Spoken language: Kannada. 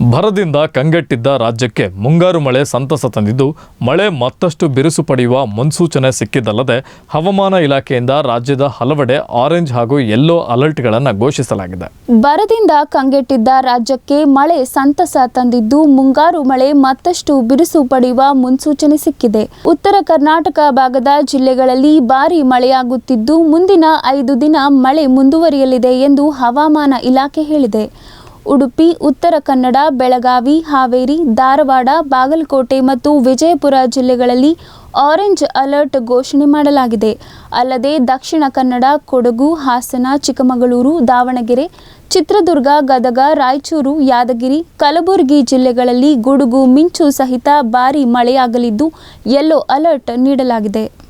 ಭರದಿಂದ ಕಂಗೆಟ್ಟಿದ್ದ ರಾಜ್ಯಕ್ಕೆ ಮುಂಗಾರು ಮಳೆ ಸಂತಸ ತಂದಿದ್ದು, ಮಳೆ ಮತ್ತಷ್ಟು ಬಿರುಸು ಪಡೆಯುವ ಮುನ್ಸೂಚನೆ ಸಿಕ್ಕಿದ್ದಲ್ಲದೆ, ಹವಾಮಾನ ಇಲಾಖೆಯಿಂದ ರಾಜ್ಯದ ಹಲವೆಡೆ ಆರೆಂಜ್ ಹಾಗೂ ಯೆಲ್ಲೋ ಅಲರ್ಟ್ಗಳನ್ನು ಘೋಷಿಸಲಾಗಿದೆ. ಬರದಿಂದ ಕಂಗೆಟ್ಟಿದ್ದ ರಾಜ್ಯಕ್ಕೆ ಮಳೆ ಸಂತಸ ತಂದಿದ್ದು, ಮುಂಗಾರು ಮಳೆ ಮತ್ತಷ್ಟು ಬಿರುಸು ಪಡೆಯುವ ಮುನ್ಸೂಚನೆ ಸಿಕ್ಕಿದೆ. ಉತ್ತರ ಕರ್ನಾಟಕ ಭಾಗದ ಜಿಲ್ಲೆಗಳಲ್ಲಿ ಭಾರೀ ಮಳೆಯಾಗುತ್ತಿದ್ದು, ಮುಂದಿನ ಐದು ದಿನ ಮಳೆ ಮುಂದುವರಿಯಲಿದೆ ಎಂದು ಹವಾಮಾನ ಇಲಾಖೆ ಹೇಳಿದೆ. ಉಡುಪಿ, ಉತ್ತರ ಕನ್ನಡ, ಬೆಳಗಾವಿ, ಹಾವೇರಿ, ಧಾರವಾಡ, ಬಾಗಲಕೋಟೆ ಮತ್ತು ವಿಜಯಪುರ ಜಿಲ್ಲೆಗಳಲ್ಲಿ ಆರೆಂಜ್ ಅಲರ್ಟ್ ಘೋಷಣೆ ಮಾಡಲಾಗಿದೆ. ಅಲ್ಲದೆ ದಕ್ಷಿಣ ಕನ್ನಡ, ಕೊಡಗು, ಹಾಸನ, ಚಿಕ್ಕಮಗಳೂರು, ದಾವಣಗೆರೆ, ಚಿತ್ರದುರ್ಗ, ಗದಗ, ರಾಯಚೂರು, ಯಾದಗಿರಿ, ಕಲಬುರಗಿ ಜಿಲ್ಲೆಗಳಲ್ಲಿ ಗುಡುಗು, ಮಿಂಚು ಸಹಿತ ಭಾರೀ ಮಳೆಯಾಗಲಿದ್ದು ಯೆಲ್ಲೋ ಅಲರ್ಟ್ ನೀಡಲಾಗಿದೆ.